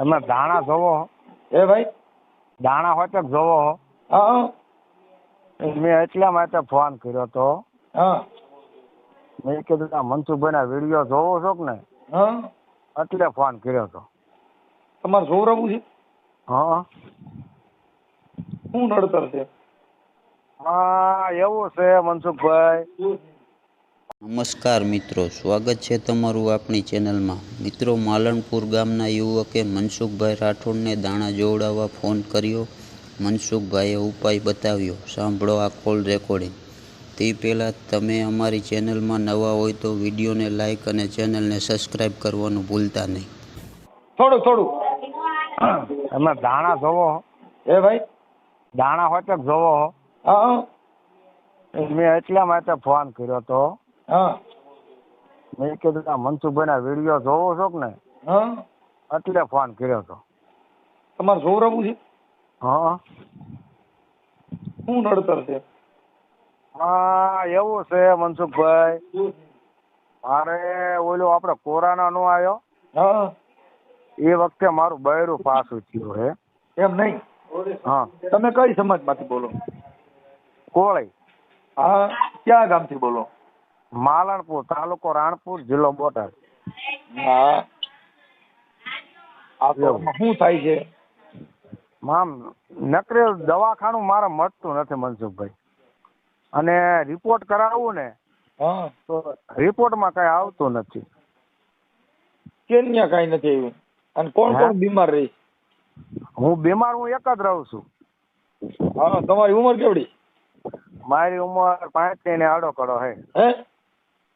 તમે દાણા જોવો એ ભાઈ? દાણા હોય તો જોવો હા. મેં એટલા માટે ફોન કર્યો તો. હા. મેં કીધું આ મનસુખભાઈના વીડિયો જોવો છો કે ને હા. એટલે ફોન કર્યો તો. તમારે રમવું છે? હા. શું નડતર છે? હા એવું છે મનસુખભાઈ નમસ્કાર મિત્રો સ્વાગત છે તમારું આપણી ચેનલમાં. મિત્રો માલણપુર ગામના યુવકે મનસુખભાઈ રાઠોડને દાણા જોવડાવવા ફોન કર્યો. મનસુખભાઈએ ઉપાય બતાવ્યો. સાંભળો આ કોલ રેકોર્ડિંગ. તે પહેલાં તમે અમારી ચેનલમાં નવા હોય તો વિડીયોને લાઇક અને ચેનલને સબસ્ક્રાઈબ કરવાનું ભૂલતા નહીં. થોડું થોડુંક તમે દાણા જોવો એ ભાઈ? દાણા હોય તો જોવો હા. હા મેં એટલા માટે ફોન કર્યો તો. હા. મેં કીધું આ મનસુખભાઈના વીડિયો જોવો છો ને હા. એટલે ફોન કર્યો તો. તમારે જોવરાવું છે? હા. શું નડતર છે? હા એવું છે મનસુખભાઈ. મારે ઓલો આપડે કોરોના નો આવ્યો હા. એ વખતે મારું બૈરું પાછું થયું હે. એમ નહીં? હા. તમે કઈ સમાજમાંથી બોલો? કોળી. હા ક્યાં ગામથી બોલો? માલણપુર તાલુકો રાણપુર જિલ્લો બોટાદ. હા. આ તો શું થાય છે? મામ નકરે દવાખાનું મારે મળતું નથી મનસુખભાઈ. અને રિપોર્ટ કરાવવું ને તો રિપોર્ટમાં કઈ આવતું નથી. કેમ ત્યાં કઈ નથી આવ્યું? અને કોણ કોણ બીમાર રહી? હું બીમાર હું એક જ રહું છું. હા તમારી ઉંમર કેવડી? મારી ઉંમર પાંચ ને આડો કડો હે?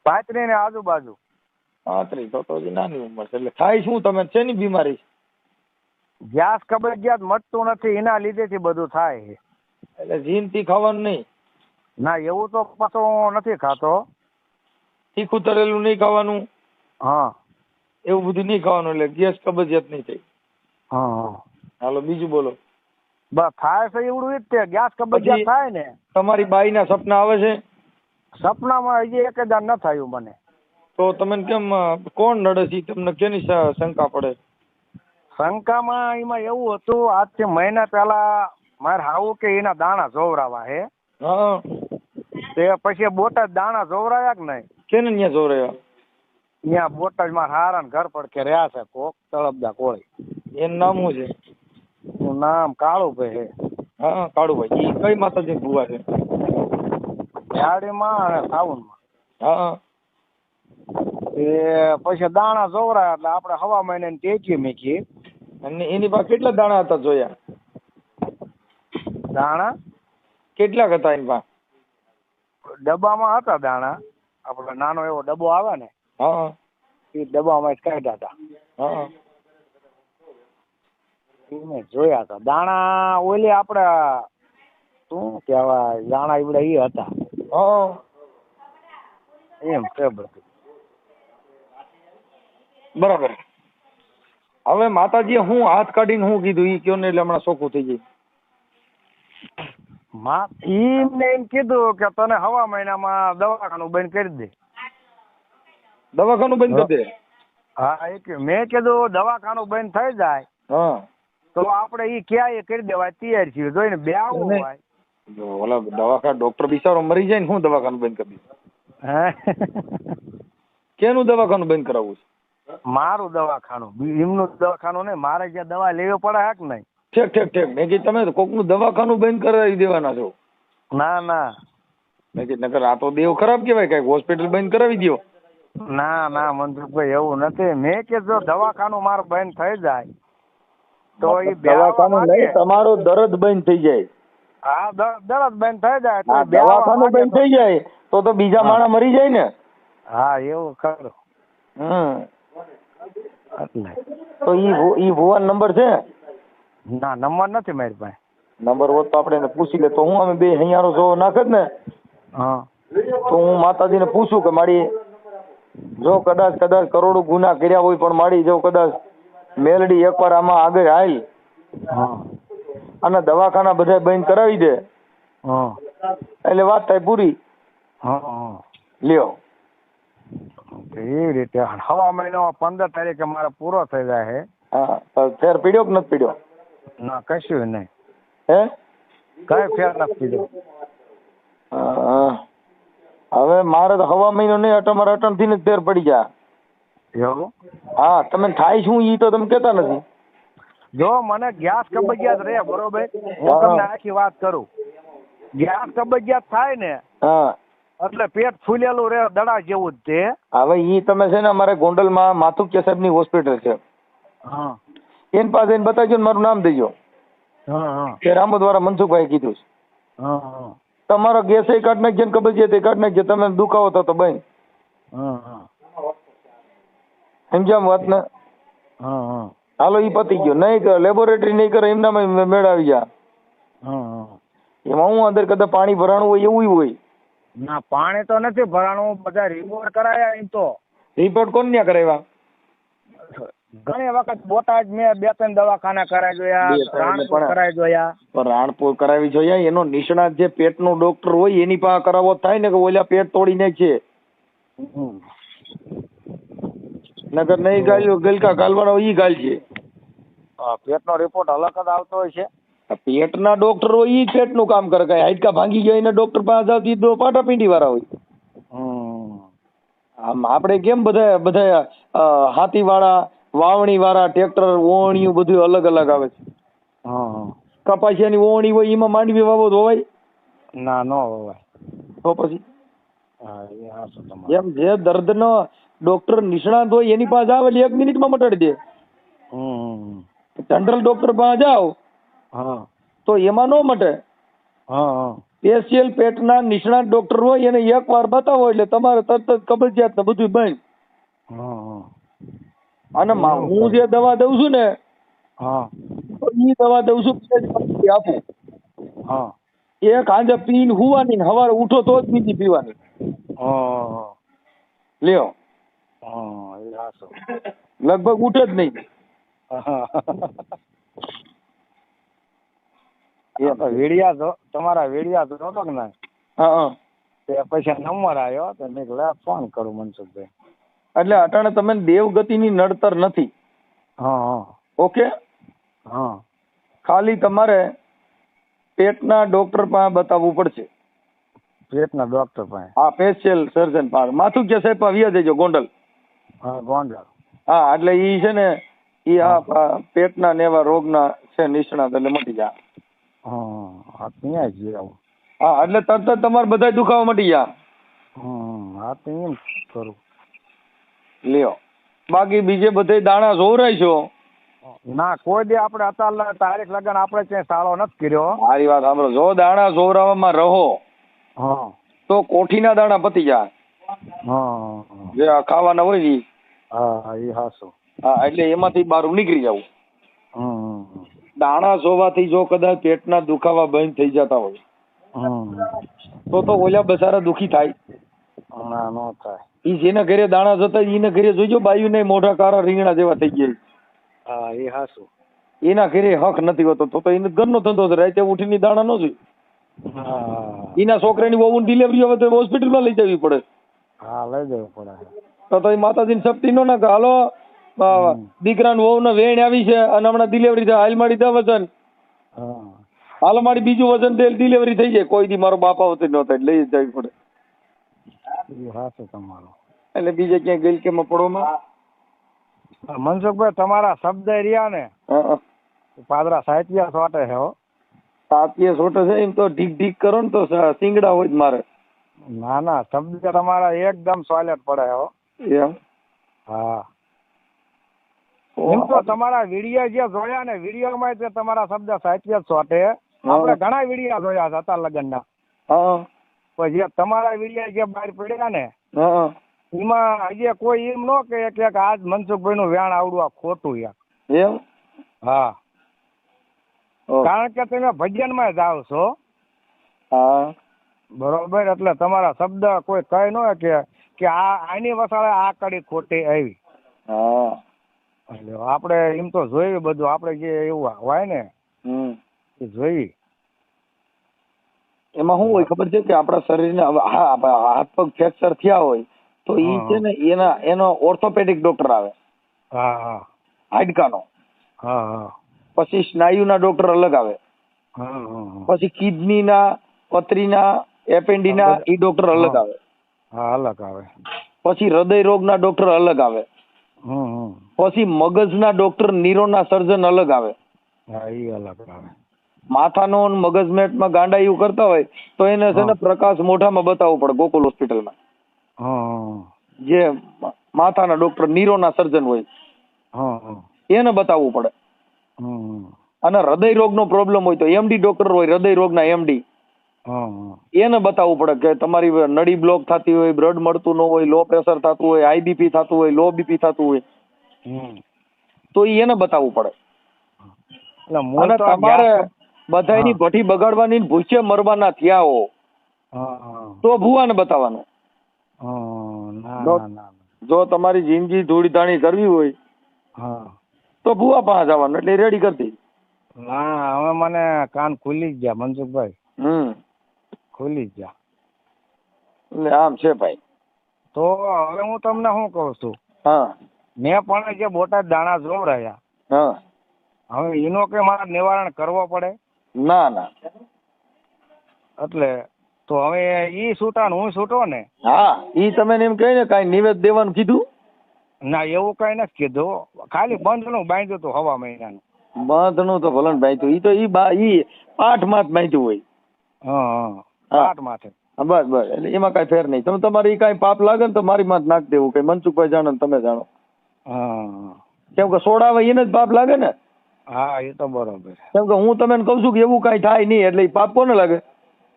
હે પાંત્રીસ ને આજુબાજુ. પાંત્રીસ તો તો નાની ઉંમર છે. એટલે થાય શું? તમે શેની બીમારી છે? ગેસ કબજિયાત મટતું નથી એના લીધેથી બધું થાય છે. એટલે જીનથી ખાવાનું નહીં? ના એવું તો પાછો નથી ખાતો. તીખું તરેલું નહીં ખાવાનું? હા. એવું બધું નહીં ખાવાનું એટલે ગેસ કબજિયાત નહીં થાય હા હા. હાલો બીજું બોલો. બસ થાય છે એવડું જ તે ગેસ કબજિયાત થાય ને. તમારી બાઈના સપના આવે છે? સપનામાં હજી એક હજાર ન થયું મને. તો તમે કેમ કોણ નડે છે? તમને કેની શંકા પડે? શંકામાં એમાં એવું હતું આજથી મહિના પહેલા મારે હાવું કે એના દાણા જોવરાવા હે. હા. તે પછી બોટાદ દાણા જોવરાયા કે નહીં? કેને ન્યા જોવરાયા? ત્યાં બોટાદમાં હારા ને ઘર પડકે રહ્યા છે કોક તળપદા કોળી. એનું નામ શું છે? નામ કાળુભાઈ હે. હા કાળુભાઈ. એ કઈ માતાજી ભુવા છે? ઝાડીમાં અને સાવનમાં હા એ પછી દાણા જોવરા એટલે આપણે હવા મહિને ટેચી મીકી અને એની પાસે કેટલા દાણા હતા જોયા? દાણા? કેટલાક હતા એની પાસે? ડબ્બામાં હતા દાણા. આપડે નાનો એવો ડબ્બો આવે ને હા એ ડબ્બામાં કાઢ્યા હતા. હા એ મેં જોયા હતા. દાણા ઓલી આપડા શું કહેવાય દાણા ઈવડે એ હતા. હા. એમ છે બધું. બરાબર. હવે માતાજીએ હું હાથ કાઢીને હું કીધું? ઈ કયો ને એટલે હમણાં સોખું થઈ જાય. માં એમ કીધું કે તને હવા મહિનામાં દવાખાનું બંધ કરી દે. દવાખાનું બંધ કરી દે? હા એક મેં કીધું દવાખાનું બંધ થઈ જાય હા. તો આપણે ઈ ક્યાં એ કરી દેવાય? તૈયાર છીએ. જોઈને બે આવું હોય. જો ઓલા દવાખાના ડોક્ટર બિચારો મરી જાય ને હું દવાખાનું બંધ કરી દઉં કેનું દવાખાનું બંધ કરાવવું છે? મારું દવાખાનું. એમનું દવાખાનું નહીં મારે જ્યાં દવા લેવી પડે હે કે નહીં? ઠેક ઠેક ઠેક. મેં કીધું તમે કોકનું દવાખાનું બંધ કરાવી દેવાના છો. ના ના. મેં કીધું નકર આ તો દેવ ખરાબ કહેવાય કંઈક હોસ્પિટલ બંધ કરાવી દ્યો. ના ના મનસુખભાઈ એવું નથી. મેં કે જો દવાખાનું મારું બંધ થઈ જાય તો એ દવાખાનું નહીં તમારો દર્દ બંધ થઈ જાય. હા બંધ થઈ જાય દવાખાનું બંધ થઈ જાય. તો તો બીજા. માણસ મરી જાય ને. હા એવું હમ. એટલે. તો ઈ ઈ ભુવન નંબર છે? ના નંબર નથી મારી પાસે. નંબર હોત તો આપણે પૂછી લે. તો હું અમે બે હૈયારો જો જ ને હા. તો હું માતાજીને પૂછું કે મારી જો કદાચ કદાચ કરોડો ગુના કર્યા હોય પણ મારી જો કદાચ મેલડી એકવાર આમાં આગળ હાલ હા. અને દવાખાના બધા બંધ કરાવી દે. હા. એટલે વાત થાય પૂરી. લ્યો. એવી રીતે હવા મહિનો પંદર તારીખે મારે પૂરો થઈ જાય હે. ફેર પીડ્યો કે નથી પીડ્યો? ના કશું નહીં. હે? કઈ ફેર નથી પીડ્યો. હા. હવે મારે તો હવા મહિનો નહીં અટમ મારે અટમથી જ ફેર પડી જાય. હા તમે થાય શું ઈ તો તમે કેતા નથી. જો મને ગેસ કબજિયાત રે બરોબર? હું તમને આખી વાત કરું. ગેસ કબજિયાત થાય ને એટલે પેટ ફૂલેલું રે દડા જેવું જ તે હવે ઈ તમે છે ને અમારે ગોંડલમાં માથુકિયા સાહેબની હોસ્પિટલ છે. હા. એની પાસે બતાવજો ને મારું નામ દેજો. હા હા. કે રામોદ વાળા મનસુખભાઈ કીધું છે. હા હા. તમારો ગેસ એ કાઢ નાખજો ને કબજિયાત એ કાઢ નાખજો તમે દુખાવો થતો હા. સમજ્યા વાત ને? હા હા. હાલો ઈ પતી ગયો. નહીં કરે લેબોરેટરી નહીં કરે એમનામાં મેળાવી જા. એમાં હું અંદર કદાચ પાણી ભરાણું હોય એવું હોય. ના પાણી તો નથી ભરાણું બધા રિપોર્ટ કરાયા એમ તો. રિપોર્ટ કોણ ત્યાં કરાવ્યા ઘણી વખત બોટાદ મેં બે ત્રણ દવાખાના કરાવી જોયા રાણપુર કરાવી જોયા પણ રાણપુર કરાવી જોયા એનો નિષ્ણાત જે પેટનો ડોક્ટર હોય એની પાસે કરાવો થાય ને કે ઓલા પેટ તોડીને છે. નગર નહીં ગાલ્યો ગલકા ગાલવાનો ઈ ગાલ છે પેટનો રિપોર્ટ અલગ જ આવતો હોય છે. પેટના ડોક્ટર હોય ઈ પેટનું કામ કરે કઈ હાડકા ભાંગી ગયા એના ડોક્ટર પાસે આવતી ઈ તો પાટાપીંડી વાળા હોય. હમ. આમ આપણે કેમ બધા બધા હાથી વાળા વાવણી વાળા ટ્રેક્ટર ઓવણીયું બધું અલગ અલગ આવે છે. કપાસિયાની ઓવણી હોય એમાં માંડવી વાવો તો હોય ના નો હોય તો પછી? એમ જે દર્દનો ડોક્ટર નિષ્ણાંત હોય એની પાસે આવે એટલે એક મિનિટમાં મટાડી દે. જનરલ ડોક્ટર પાસે જાઓ. તો એમાં ન મટે. સ્પેશિયલ પેટના નિષ્ણાત ડોક્ટર હોય એને એક વાર બતાવો એટલે તમારે તરત જ કબજિયાત ને બધું બંધ અને હું જે દવા દઉં છું ને ઈ દવા દઉં છું આપું. હા. એક હાંજે પીને હુવાની ને સવારે ઉઠો તો જ બીજી પીવાની. હા લ્યો. એ. લગભગ ઉઠે જ નહીં. એ તો વીડિયા તમારા વીડિયા જોતો કે ના? હા તે પછી નંબર આવ્યો તો મેં લે ફોન કરું મનસુખભાઈ. એટલે અટાણે તમે દેવગતિની નડતર નથી. હા હા. ઓકે? હા. ખાલી તમારે પેટના ડોક્ટર પાસે બતાવવું પડશે. પેટના ડોક્ટર પાસે? હા પેશિયલ સર્જન પાસે માથું કે સાહેબ વ્યા દેજો ગોંડલ. હા ગોંડલ. હા એટલે ઈ છે ને ઈ આ પેટના ને એવા રોગના છે નિષ્ણાત એટલે મટી જાય. હા ત્યાં જ હા એટલે તરત જ તમારે બધા દુખાવા મટી જાય. હા તો એમ કરું. લ્યો. બાકી બીજે બધે દાણા જોવરાય છો? ના કોઈ દે આપણે અત્યારે તારીખ લગન આપણે ક્યાંય સાળો નથી કર્યો. મારી વાત સાંભળો. જો દાણા જોવરાવામાં રહો હા. તો કોઠીના દાણા પતી જાય. હા જે આ ખાવાના હોય ને ઈ. હા એ હાસો. હા એટલે એમાંથી બહાર નીકળી જવું. હમ. દાણા જોવાથી જો કદાચ પેટના દુખાવા બંધ થઈ જતા હોય. તો તો ઓલા બસારા દુખી થાય. ના નો થાય. ઈ જેના ઘરે દાણા જતા એના ઘરે જોઈજો બાયુ ને મોઢા કારા રીંગણા જેવા થઈ ગયા. હા એ હાસુ. એના ઘરે હક નથી હોતો તો તો એને ઘરનો ધંધો રાતે ઉઠીને દાણા નો જોઈ. હા. એના છોકરાની વહુ ડિલિવરી હવે તો હોસ્પિટલમાં લઈ જવી પડે. હા લઈ જવું પડે. તો તો એ માતાજીની શક્તિ નો નાખે. હાલો વેણ આવી છે અને હમણાં ડિલિવરી થાય. હાલ મારી દે વજન. હાલ મારી બીજું વજન ડિલિવરી થઈ જાય. કોઈ દી મારો બાપા આવતો ન થાય. લઈ જવી પડે. એટલે બીજે ક્યાંય ગઈ કે પડોમાં મનસુખભાઈ તમારા શબ્દ રહ્યા ને. પાદરા સાહિત્ય સોટે છે હો. તાપીએ સોટો છે એમ તો ઢીક ઢીક કરો ને તો સિંગડા હોય જ મારે. ના ના શબ્દ તમારા એકદમ સોલેટ પડે હો. એમ? હા. એમ તો તમારા વીડિયો જે જોયા ને વિડીયોમાં તે તમારા શબ્દ સાહિત્ય સોટે. આપણે ઘણા વીડિયો જોયા અત્યાર લગનના. પણ જે તમારા વિડિયા જે બહાર પડ્યા ને એમાં આજે કોઈ એમ ન કહે કે આજ મનસુખભાઈ નું વ્યાણ આવડું આ ખોટું યાર. એમ? હા. કારણ કે તમે ભજનમાં જાઓ છો. હા. બરોબર? એટલે તમારા શબ્દ કોઈ કહે ન કે કે આ આની વસાળે આ કડી ખોટી આવી. હા. એટલે આપણે એમ તો જોયું બધું આપણે જે એવું હોય ને એ જોઈ એમાં શું હોય ખબર છે કે આપણા શરીરને હાથ પગ ફ્રેક્ચર થયા હોય તો એ છે ને એના એનો ઓર્થોપેડિક ડોક્ટર આવે. હા હા. હાડકાનો. હા હા. પછી સ્નાયુના ડોક્ટર અલગ આવે. હા હા હા. પછી કિડનીના પથરીના એપેન્ડિના એ ડોક્ટર અલગ આવે. હા અલગ આવે. પછી હૃદય રોગના ડોક્ટર અલગ આવે. પછી મગજના ડોક્ટર નીરોના સર્જન અલગ આવે. હા એ અલગ આવે. માથાનો અને ગાંડા એવું કરતા હોય તો એને છે ને પ્રકાશ મોઢામાં બતાવવું પડે ગોકુલ હોસ્પિટલમાં જે માથાના ડોક્ટર નીરોના સર્જન હોય. એને બતાવવું પડે. હમ અને હૃદય રોગનો પ્રોબ્લેમ હોય તો એમડી ડોક્ટર હોય હૃદય રોગના એમડી એને બતાવવું પડે કે તમારી નળી બ્લોક થતી હોય બ્લડ મળતું ન હોય લો પ્રેશર થતું હોય આઈબીપી થતું હોય લો બીપી થતું હોય. તો ઈ એને બતાવવું પડે. અને તમારે બધાની ભઠ્ઠી બગાડવાની ને ભૂસે મરવાના થયા હો. તો ભુવાને બતાવવાનું. જો તમારી જિંદગી ધૂળધાણી કરવી હોય હા. તો ભુવા પાસે જવાનું એટલે રેડી કરી દે. ના હવે મને કાન ખુલી જ ગયા મનસુખભાઈ. હમ. ખુલી ગયા. એટલે આમ છે ભાઈ. તો હવે હું તમને શું કહું છું? હા. મેં પણ જે બોટાદ દાણા જોમ રહ્યા હા. હવે એનો કે મારે નિવારણ કરવો પડે? ના ના. એટલે તો હવે ઈ છૂટા ને હું છૂટો ને? હા ઈ તમે એમ કહે ને કાંઈ નિવેદ દેવાનું કીધું? ના એવું કઈ નથી કીધું. ખાલી બંધનું બાંધ્યું હતું હવા મહિનાનું. બાંધનું તો ભલન બાંધ્યું. ઈ તો ઈ બા ઈ પાઠમાં જ બાંધ્યું હોય. હા. બસ બસ. એટલે એમાં કઈ ફેર નહીં. તમે તમારી કઈ પાપ લાગે ને તો મારી માં નાખ દેવું. કઈ મનસુખભાઈ જાણો ને તમે જાણો. કેમ કે સોડાવે એને જ પાપ લાગે ને? હા એ તો બરોબર. કેમ કે હું તમને કહું છું કે એવું કઈ થાય નહીં. એટલે પાપ કોને લાગે?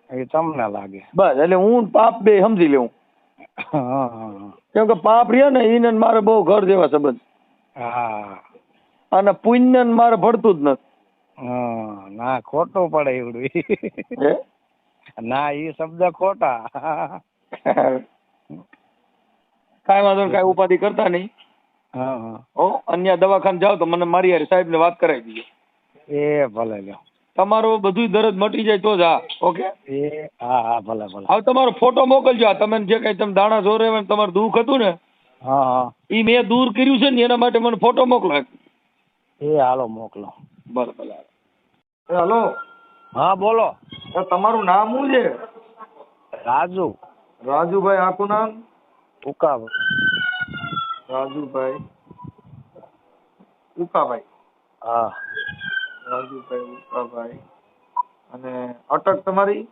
એ તમને લાગે. બસ એટલે હું પાપ બે સમજી લેવું. કેમ કે પાપ રે ને એને મારે બહુ ઘર જેવા સંબંધ. હા. અને પુણ્ય ને મારે ભળતું જ નથી. ના ખોટું પડે એવડું? ના એ શબ્દ ખોટા. કાંઈ વાંધો નહીં કાંઈ ઉપાધિ કરતા નહીં. હા અન્ય દવાખાને જાઓ તો મને મારી યાર સાહેબ ને વાત કરાવી દીજો એ ભલે લ્યો. તમારો બધું દરદ મટી જાય તો જ હા ઓકે? એ હા હા ભલે ભલે. હવે તમારો ફોટો મોકલજો આ તમે જે કઈ તમે દાણા જોરે હોય ને તમારું દુઃખ હતું ને હા હા. એ મેં દૂર કર્યું છે ને એના માટે મને ફોટો મોકલો. એ હાલો મોકલો. ભલે ભલે હલો. હા બોલો. તમારું નામ શું છે? રાજુ. રાજુભાઈ આખું નામ? ઉકાબ. રાજુભાઈ. ઉકાભાઈ. હા. રાજુભાઈ ઉકાભાઈ. અને અટક તમારી?